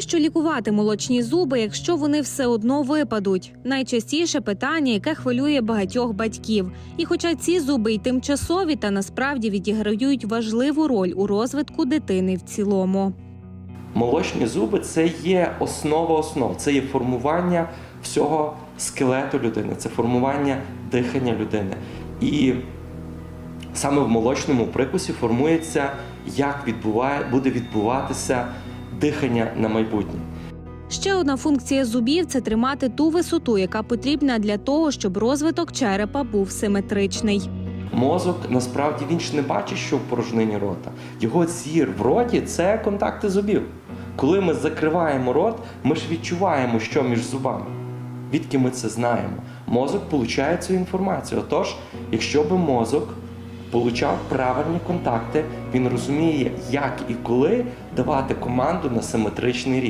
Що лікувати молочні зуби, якщо вони все одно випадуть? Найчастіше питання, яке хвилює багатьох батьків. І хоча ці зуби й тимчасові, та насправді відіграють важливу роль у розвитку дитини в цілому. Молочні зуби це є основа основ, це є формування всього скелету людини, це формування дихання людини. І саме в молочному прикусі формується, як відбуває, буде відбуватися дихання на майбутнє. Ще одна функція зубів це тримати ту висоту, яка потрібна для того, щоб розвиток черепа був симетричний. Мозок насправді він ж не бачить, що в порожнині рота. Його зір в роті це контакти зубів. Коли ми закриваємо рот, ми ж відчуваємо, що між зубами. Відки ми це знаємо? Мозок получає цю інформацію. Отож, якщо би мозок получав правильні контакти, він розуміє, як і коли давати команду на симетричний рівень.